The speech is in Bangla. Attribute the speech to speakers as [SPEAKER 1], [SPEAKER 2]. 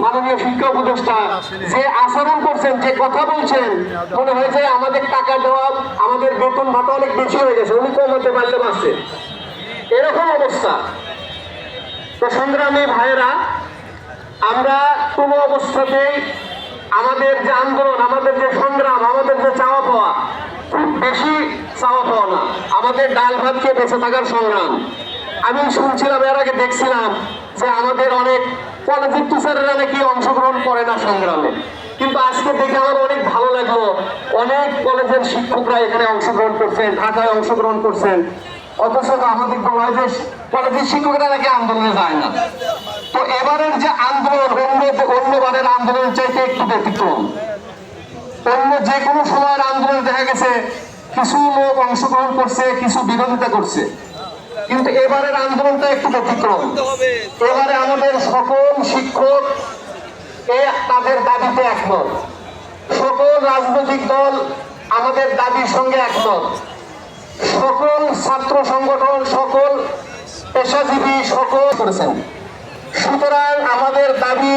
[SPEAKER 1] মাননীয় শিক্ষা উপদেষ্টা, যে আচরণ করছেন, যে কথা বলছেন, মনে হয় যে আমাদের টাকা দেওয়া, আমাদের বেতন ভাতা অনেক বেশি হয়ে গেছে, উনি কমাতে পারলে বাঁচছে এরকম অবস্থা। তো সংগ্রামী ভাইয়েরা, আমরা কোনো অবস্থাতেই আমাদের যে আন্দোলন, আমাদের যে সংগ্রাম, আমাদের যে চাওয়া পাওয়া, খুব বেশি চাওয়া পাওয়া না। আমাদের ডাল ভাত খেয়ে বেঁচে থাকার সংগ্রাম। আমি শুনছিলাম, এর আগে দেখছিলাম যে আমাদের অনেক টিচারেরা নাকি অংশগ্রহণ করে না সংগ্রামে। কিন্তু আজকে দেখে আমার অনেক ভালো লাগল। অনেক কলেজের শিক্ষকরা এখানে অংশগ্রহণ করছেন, ঢাকায় অংশগ্রহণ করছেন। অথচ আমাদের কলেজের কলেজের শিক্ষকরা নাকি আন্দোলনে যায় না। তো এবারের যে আন্দোলন অন্য অন্যবারের আন্দোলন চাইতে একটু ব্যতিক্রম। অন্য যে কোনো সময়ের আন্দোলনে দেখা গেছে, কিছু লোক অংশগ্রহণ করছে, কিছু বিরোধিতা করছে। কিন্তু এবারের আন্দোলনটা একটু ব্যতিক্রম। এবারে আমাদের সকল শিক্ষক তাদের দাবিতে একমত। সকল রাজনৈতিক দল আমাদের দাবির সঙ্গে একমত। সকল ছাত্র সংগঠন, সকল পেশাজীবী, সকল করেছেন। সুতরাং আমাদের দাবি